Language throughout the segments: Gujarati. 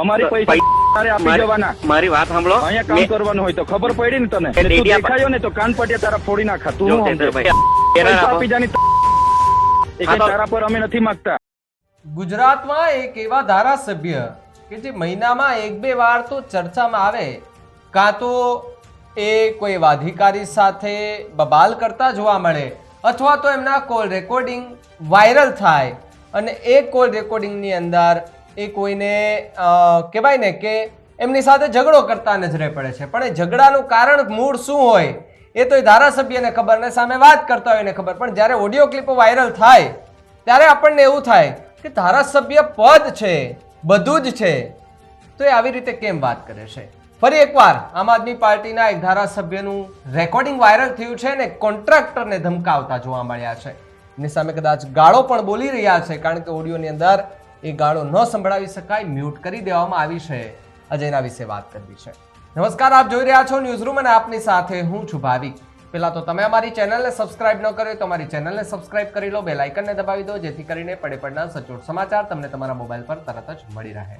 અમારી પૈસા આપી મારી- જવાના. મારી વાત સાંભળો. અહીંયા કામ કરવાનું હોય તો ખબર પડી ને તને. તું દેખાયો ને તો કાન પટ્યા તારા ફોડી નાખા. તું આપો. જાની તારા પર અમે નથી માંગતા. ગુજરાતમાં એક એવા ધારાસભ્ય કે જે મહિનામાં એક બે વાર તો ચર્ચામાં આવે. કાં તો એ કોઈ વાધિકારી અધિકારી સાથે બબાલ કરતા જોવા મળે અથવા તો એમના કોલ રેકોર્ડિંગ વાયરલ થાય અને એ કોલ રેકોર્ડિંગની અંદર એ કોઈને કહેવાય ને કે એમની સાથે ઝઘડો કરતા નજરે પડે છે. પણ એ ઝઘડાનું કારણ મૂળ શું હોય એ તો એ ધારાસભ્યને ખબર ને સામે વાત કરતા હોય એને ખબર. પણ જ્યારે ઓડિયો ક્લિપો વાયરલ થાય, ત્યારે આપણને એવું થાય કે ધારાસભ્ય પદ છે, બધું જ છે. તો એ આવી રીતે કેમ વાત કરે છે? ફરી એકવાર, આમ આદમી પાર્ટીના એક ધારાસભ્યનું રેકોર્ડિંગ વાયરલ થયું છે ને કોન્ટ્રાક્ટરને ધમકાવતા જોવા મળ્યા છે. એની સામે કદાચ ગાળો પણ બોલી રહ્યા છે, કારણ કે ઓડિયોની અંદર એ ગાળો ન સંભળાવી શકાય, મ્યુટ કરી દેવામાં આવી છે. અજયના વિશે વાત કરવી છે. નમસ્કાર, આપ જોઈ રહ્યા છો ન્યૂઝ રૂમ અને આપની સાથે હું છું ભાવિક. પહેલાં તો તમે અમારી ચેનલને સબસ્ક્રાઇબ ન કર્યો તો અમારી ચેનલને સબસ્ક્રાઇબ કરી લો, બેલ આઇકનને દબાવી દો, જેથી કરીને પડે પડના સચોટ સમાચાર તમને તમારા મોબાઈલ પર તરત જ મળી રહે.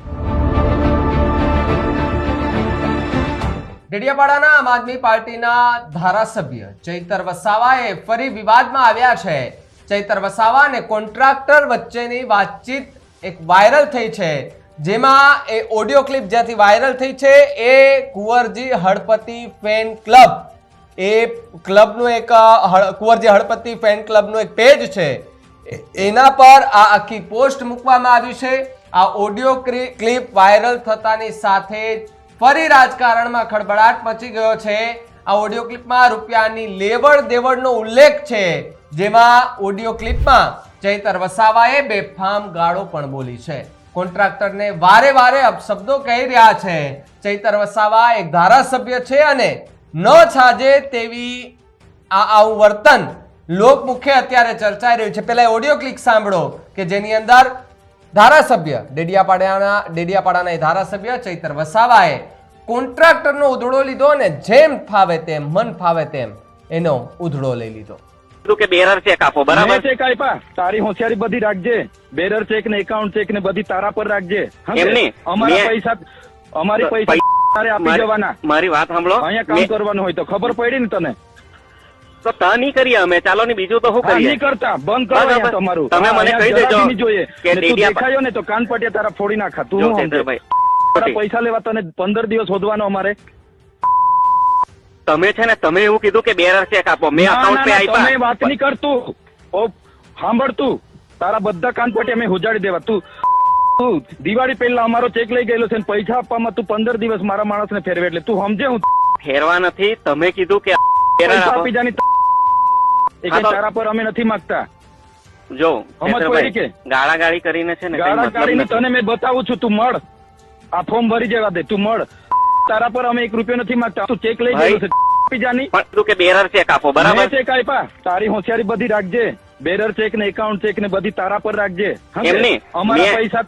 ડેડિયાપાડાના આમ આદમી પાર્ટીના ધારાસભ્ય ચૈતર વસાવાએ ફરી વિવાદમાં આવ્યા છે. ચૈતર વસાવા અને કોન્ટ્રાક્ટર વચ્ચેની વાતચીત એક વાયરલ થઈ છે. જેમાં એ ઓડિયો ક્લિપ જ્યાંથી વાયરલ થઈ છે, એ કુંવરજી હળપતિ ફેન ક્લબ. એ ક્લબનું એક કુંવરજી હળપતિ ફેન ક્લબનું એક પેજ છે. એના પર આ આખી પોસ્ટ મૂકવામાં આવી છે. આ ઓડિયો ક્લિપ વાયરલ થતાની સાથે જ ફરી રાજકારણમાં ખળભળાટ મચી ગયો છે. આ ઓડિયો ક્લિપમાં રૂપિયાની લેવડ દેવડનો ઉલ્લેખ છે. જેમાં ઓડિયો ક્લિપમાં ચૈતર વસાવાએ બેફામ ગાળો પણ બોલી છે. કોન્ટ્રાક્ટરને વારે વારે અપશબ્દો કહી રહ્યા છે. ચૈતર વસાવા એક ધારાસભ્ય છે અને ન છાજે તેવી આ આવું વર્તન લોકમુખે અત્યારે ચર્ચાઈ રહ્યું છે. પહેલા ઓડિયો ક્લિક સાંભળો કે જેની અંદર ધારાસભ્ય, ડેડિયાપાડાના ડેડિયાપાડાના એ ધારાસભ્ય ચૈતર વસાવાએ કોન્ટ્રાક્ટરનો ઉધડો લીધો અને જેમ ફાવે તેમ, મન ફાવે તેમ એનો ઉધડો લઈ લીધો. કીધું કે બેરર ચેક આપો બરાબર? ચેક આપ્યા. તારી હોશિયારી બધી રાખજે. બેરર ચેક ને એકાઉન્ટ ચેક ને બધી તારા પર રાખજે. એમની? અમારા પૈસા અમારી પૈસા તારે આપી જવાના. મારી વાત સાંભળો. અહીંયા કામ કરવાનું હોય તો ખબર પડી ને તને? તો ત નહીં કરીએ અમે. ચાલો ને બીજું તો શું હા, કરીએ? નહીં કરતા. બંધ કરો તમારું. તમે મને કહી દેજો જોઈએ. કે દેખાયો ને તો કાન પટિયા તારા ફોડી નાખા. તું પૈસા લેવા તને પંદર દિવસ શોધવાનો અમારે. તમે છે ને તમે એવું કીધું કે બેરર ચેક આપો. મેં અકાઉન્ટ પે ના, તમે વાત નહીં કરતું. ઓ સાંભળ તું. તારા બધા કાન પટિયા અમે હોજાડી દેવા. તું તું દિવાળી પહેલા અમારો ચેક લઈ ગયેલો છે ને પૈસા આપવામાં તું પંદર દિવસ મારા માણસને ફેરવે એટલે તું સમજે હું ફેરવા નથી. તમે કીધું કે પૈસા આપી. જાની તારા પર અમે નથી માંગતા. જો સમજ કે? ગાળા ગાળી કરીને છે ને ગાળા ગાળીને તને મેં બતાવું છું તું મળ. આ ફોર્મ ભરી જવા દે તું મળ. તારા પર અમે એક રૂપિયો નથી માંગતા. તું ચેક લઈ છે. આપી પણ કીધું કે બેરર ચેક આપો બરાબર? ચેક આપ્યા. તારી હોશિયારી બધી રાખજે. બેરર ચેક ને એકાઉન્ટ ચેક ને બધી તારા પર રાખજે. એમની? અમારા પૈસા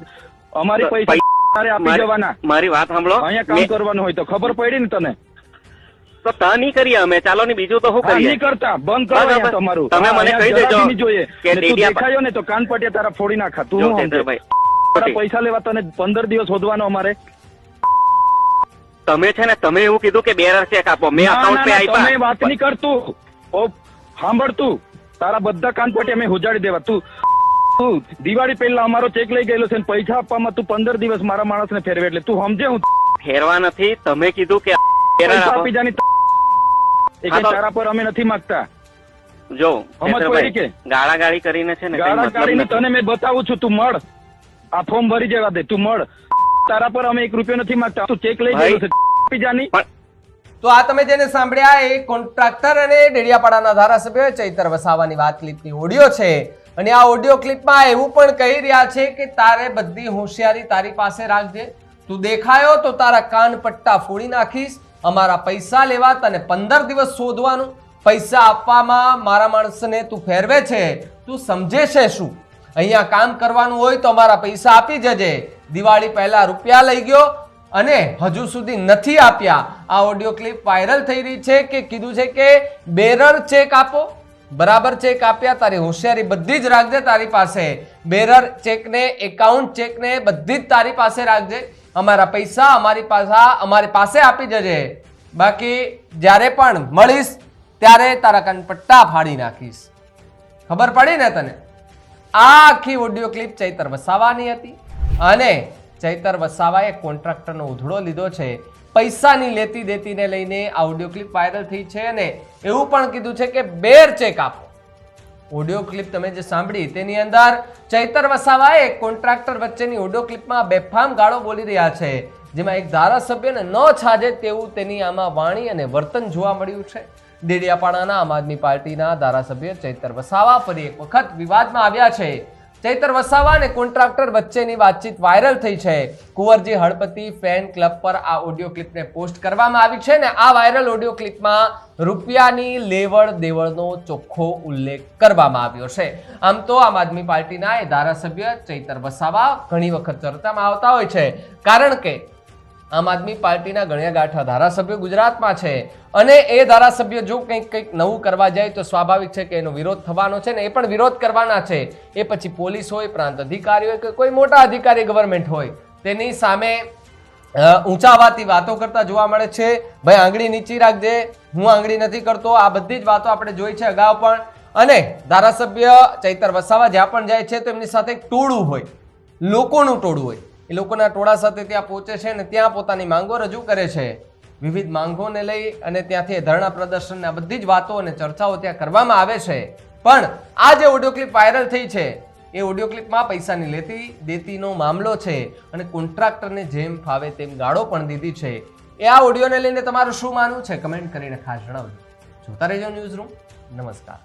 અમારી પૈસા તારે આપી જવાના. મારી વાત સાંભળો. અહીંયા કામ કરવાનું હોય તો ખબર પડી ને તને? તો તા નહીં કરીએ અમે. ચાલો ને બીજું તો શું હા, કરીએ? નહીં કરતા. બંધ કરો તમારું. તમે મને કહી દેજો જોઈએ. કે દેખાયો ને તો કાન પટિયા તારા ફોડી નાખા. તું શું પૈસા લેવા તને પંદર દિવસ શોધવાનો અમારે. તમે છે ને તમે એવું કીધું કે બેરર ચેક આપો. મેં અકાઉન્ટ પે ના, તમે વાત નહીં કરતું. ઓ સાંભળ તું. તારા બધા કાન અમે હોજાડી દેવા. તું તું દિવાળી પહેલા અમારો ચેક લઈ ગયેલો છે ને પૈસા આપવામાં તું પંદર દિવસ મારા માણસને ફેરવે એટલે તું સમજે હું ફેરવા નથી. તમે કીધું કે પૈસા આપો. આપી જાની એ હા કઈ તો- તારા પર અમે નથી માંગતા. જો સમજ કે? ગાળા ગાળી કરીને છે ને કઈ ગાળા મતલબ તને મેં બતાવું છું તું મળ. આ ફોર્મ ભરી જવા દે તું મળ. તારા પર અમે એક રૂપિયો નથી માંગતા. તું ચેક લઈ છે આપી તો આ તમે જેને સાંભળ્યા એ કોન્ટ્રાક્ટર અને ડેડિયાપાડાના ધારાસભ્ય ચૈતર વસાવાની વાત ક્લિપની ઓડિયો છે. અને આ ઓડિયો ક્લિપમાં એવું પણ કહી રહ્યા છે કે તારે બધી હોશિયારી તારી પાસે રાખજે. તું દેખાયો તો તારા કાન પટ્ટા ફોડી નાખીશ અમારા પૈસા લેવા તને પંદર દિવસ શોધવાનું. પૈસા આપવામાં મારા માણસને તું ફેરવે છે. તું સમજે છે શું? અહીંયા કામ કરવાનું હોય તો અમારા પૈસા આપી જજે. દિવાળી પહેલા રૂપિયા લઈ ગયો અને હજુ સુધી નથી આપ્યા. આ ઓડિયો ક્લિપ વાયરલ થઈ રહી છે કે કીધું છે કે બેરર ચેક આપો. બરાબર ચેક આપ્યા, તારી હોશિયારી બધી જ રાખજે તારી પાસે. બેરર ચેકને એકાઉન્ટ ચેકને બધી જ તારી પાસે રાખજે. અમારા પૈસા અમારી પાસે અમારી પાસે આપી જજે. બાકી જ્યારે પણ મળીશ, ત્યારે તારા કનપટ્ટા ફાડી નાખીશ. ખબર પડી ને તને? આ આખી ઓડિયો ક્લિપ ચૈતર વસાવાની હતી. અને ચૈતર વસાવાએ કોન્ટ્રાક્ટરનો ઉધડો લીધો છે. પૈસાની લેતી દેતીને લઈને આ ઓડિયો ક્લિપ વાયરલ થઈ છે અને એવું પણ કીધું છે કે બેર ચેક આપો. ઓડિયો ક્લિપ તમે જે સાંભળી, તેની અંદર ચૈતર વસાવાએ કોન્ટ્રાક્ટર વચ્ચેની ઓડિયો ક્લિપમાં બેફામ ગાળો બોલી રહ્યા છે. જેમાં એક ધારાસભ્યને ન છાજે તેવું તેની આમાં વાણી અને વર્તન જોવા મળ્યું છે. ડેડિયાપાડાના આમ આદમી પાર્ટીના ધારાસભ્ય ચૈતર વસાવા ફરી એક વખત વિવાદમાં આવ્યા છે. ચૈતર વસાવા અને કોન્ટ્રાક્ટર વચ્ચેની વાતચીત વાયરલ થઈ છે. કુંવરજી હળપતિ ફેન ક્લબ પર આ ઓડિયો ક્લિપને પોસ્ટ કરવામાં આવી છે ને આ વાયરલ ઓડિયો ક્લિપમાં રૂપિયાની લેવડ દેવડનો ચોખ્ખો ઉલ્લેખ કરવામાં આવ્યો છે. આમ તો આમ આદમી પાર્ટીના એ ધારાસભ્ય ચૈતર વસાવા ઘણી વખત ચર્ચામાં આવતા હોય છે. કારણ કે આમ આદમી પાર્ટીના ગણ્યા ગાંઠા ધારાસભ્યો ગુજરાતમાં છે. અને એ ધારાસભ્ય જો કંઈક કંઈક નવું કરવા જાય તો સ્વાભાવિક છે કે એનો વિરોધ થવાનો છે ને એ પણ વિરોધ કરવાના છે. એ પછી પોલીસ હોય, પ્રાંત અધિકારી હોય કે કોઈ મોટા અધિકારી, ગવર્મેન્ટ હોય, તેની સામે ઊંચા અવાજથી વાતો કરતા જોવા મળે છે. ભાઈ, આંગળી નીચી રાખજે. હું આંગળી નથી કરતો. આ બધી જ વાતો આપણે જોઈ છે અગાઉ પણ. અને ધારાસભ્ય ચૈતર વસાવા જ્યાં પણ જાય છે તો એમની સાથે ટોળું હોય. લોકોનું ટોળું હોય. એ લોકોના ટોળા સાથે ત્યાં પહોંચે છે અને ત્યાં પોતાની માંગો રજૂ કરે છે. વિવિધ માંગોને લઈ અને ત્યાંથી ધરણા પ્રદર્શન બધી જ વાતો અને ચર્ચાઓ ત્યાં કરવામાં આવે છે. પણ આ જે ઓડિયો ક્લિપ વાયરલ થઈ છે, એ ઓડિયો ક્લિપમાં પૈસાની લેતી દેતીનો મામલો છે અને કોન્ટ્રાક્ટરને જેમ ફાવે તેમ ગાળો પણ દીધી છે. એ આ ઓડિયોને લઈને તમારું શું માનવું છે? કમેન્ટ કરીને ખાસ જણાવજો. જોતા રહેજો ન્યૂઝ રૂમ નમસ્કાર.